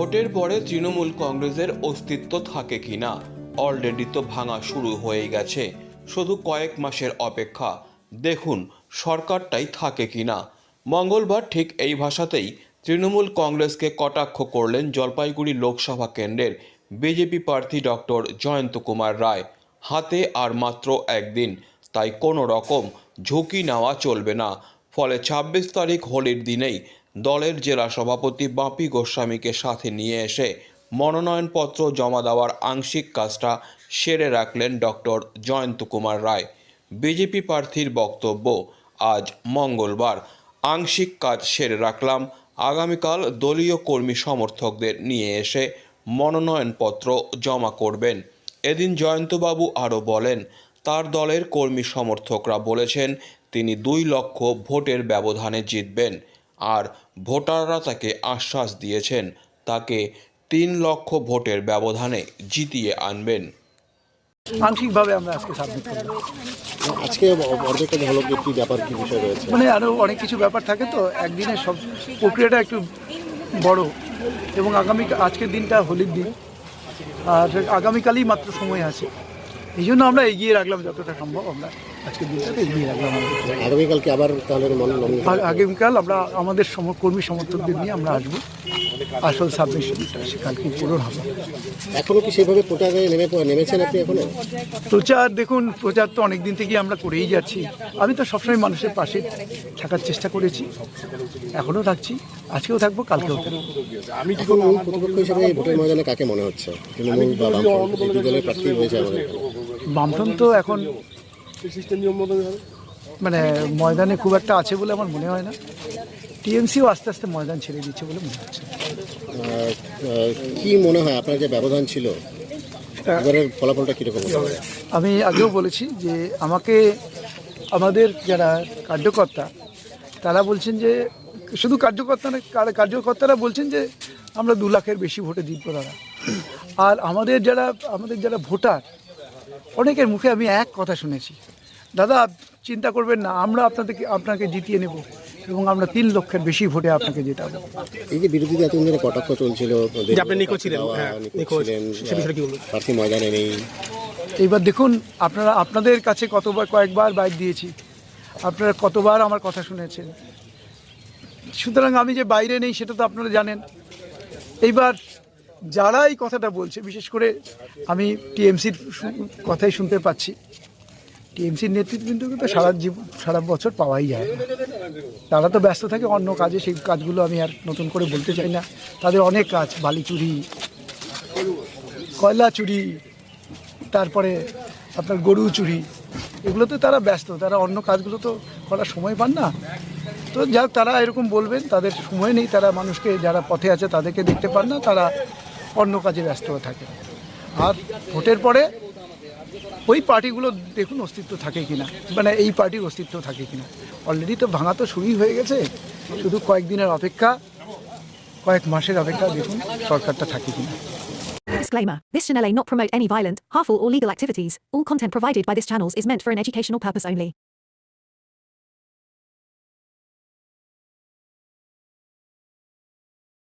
ভোটের পরে তৃণমূল কংগ্রেসের অস্তিত্ব থাকে কি না অলরেডি তো ভাঙা শুরু হয়ে গেছে। শুধু কয়েক মাসের অপেক্ষা। দেখুন, সরকারটাই থাকে কিনা? মঙ্গলবার ঠিক এই ভাষাতেই তৃণমূল কংগ্রেসকে কটাক্ষ করলেন জলপাইগুড়ি লোকসভা কেন্দ্রের বিজেপি প্রার্থী ডক্টর জয়ন্ত কুমার রায়। হাতে আর মাত্র একদিন, তাই কোনো রকম ঝুঁকি নেওয়া চলবে না। ফলে ছাব্বিশ তারিখ হোলির দিনেই দলের জেলা সভাপতি বাপি গোস্বামীকে সাথে নিয়ে এসে মনোনয়নপত্র জমা দেওয়ার আংশিক কাজটা সেরে রাখলেন ডক্টর জয়ন্ত কুমার রায়। বিজেপি প্রার্থীর বক্তব্য, আজ মঙ্গলবার। আংশিক কাজ সেরে রাখলাম। আগামীকাল দলীয় কর্মী সমর্থকদের নিয়ে এসে মনোনয়নপত্র জমা করবেন। এদিন জয়ন্তবাবু আরও বলেন, তার দলের কর্মী সমর্থকরা বলেছেন, তিনি দুই লক্ষ ভোটের ব্যবধানে জিতবেন। আর ভোটাররা তাকে আশ্বাস দিয়েছেন। তাকে তিন লক্ষ ভোটের ব্যবধানে জিতিয়ে আনবেন। আংশিকভাবে আমরা আজকে সাবমিট করলাম। আজকে অর্ধেকটা হলো কি কি ব্যাপার কি বিষয় রয়েছে? মানে আরও অনেক কিছু ব্যাপার থাকে তো একদিনে সব প্রক্রিয়াটা একটু বড়। এবং আগামী আজকের দিনটা হোলির দিন। আর আগামীকালই মাত্র সময় আছে। এই জন্য আমরা এগিয়ে রাখলাম যতটা সম্ভব আমরা। আজকের দিনটাতে এগিয়ে রাখলাম আগামীকালকে আবার তাহলে মন আগামীকাল আমরা আমাদের কর্মী সমর্থকদের নিয়ে আমরা আসব। আসল সাবমিশনটা সে কালকে পূরণ হবে। এখনও কি সেভাবে প্রচারে নেমে নেমেছেন আপনি এখনও? প্রচার দেখুন প্রচার তো অনেক দিন থেকেই আমরা করেই যাচ্ছি। আমি তো সবসময় মানুষের পাশে থাকার চেষ্টা করেছি। এখনও থাকছি। আজকেও থাকব কালকেও থাকব। এখন প্রতিপক্ষ হিসেবে ভোটের ময়দানে কাকে মনে হচ্ছে? তৃণমূল বা বামফ্রন্ট? দলের প্রার্থী রয়েছে আমাদের। বামফ্রন্ট তো এখন মানে ময়দানে খুব একটা আছে বলে আমার মনে হয় না। টিএমসিও আস্তে আস্তে ময়দান ছেড়ে দিচ্ছে বলে মনে হচ্ছে। কি মনে হয় আপনার যে ব্যবধান ছিল? এবারের ফলাফলটা কীরকম আমি আগেও বলেছি যে আমাকে আমাদের যারা কার্যকর্তা তারা বলছেন যে শুধু কার্যকর্তা না কার- কার্যকর্তারা বলছেন যে আমরা দু লাখের বেশি ভোটে জিতবো তারা। আর আমাদের যারা আমাদের যারা ভোটার অনেকের মুখে আমি এক কথা শুনেছি। দাদা চিন্তা করবেন না আমরা আপনাদেরকে আপনাকে জিতিয়ে নেব এবং আমরা তিন লক্ষের বেশি ভোটে আপনাকে জেতাবো। এই যে বিরোধীদের এতদিন ধরে কটাক্ষ চলছিল যে আপনি নিখোঁজ ছিলেন, হ্যাঁ, নিখোঁজ? প্রার্থী ময়দানে নেই। এইবার দেখুন আপনারা আপনাদের কাছে কতবার কয়েকবার বাইক দিয়েছি। আপনারা কতবার আমার কথা শুনেছেন। সুতরাং আমি যে বাইরে নেই সেটা তো আপনারা জানেন। এইবার যারা এই কথাটা বলছে, বিশেষ করে আমি টিএমসির কথাই শুনতে পাচ্ছি। টিএমসির নেতৃবৃন্দকে কিন্তু সারা জীবন সারা বছর পাওয়াই যায়। না তারা তো ব্যস্ত থাকে অন্য কাজে, সেই কাজগুলো আমি আর নতুন করে বলতে চাই না। তাদের অনেক কাজ, বালি চুরি, কয়লা চুরি, তারপরে আপনার গরু চুরি, এগুলোতে তারা ব্যস্ত। তারা অন্য কাজগুলো তো করার সময় পান না। তো যাক, তারা এরকম বলবেন, তাদের সময় নেই। তারা মানুষকে যারা পথে আছে তাদেরকে দেখতে পান না। তারা অন্য কাজে ব্যস্ত হয়ে থাকে আর ভোটের পরে ওই পার্টিগুলো দেখুন অস্তিত্ব থাকে কিনা মানে এই পার্টির অস্তিত্ব থাকে কিনা অলরেডি তো ভাঙা তো শুরুই হয়ে গেছে শুধু কয়েকদিনের অপেক্ষা কয়েক মাসের অপেক্ষা দেখুন সরকারটা থাকে কিনা Disclaimer This channel may not promote any violent, harmful, or legal activities. All content provided by this channel is meant for an educational purpose only.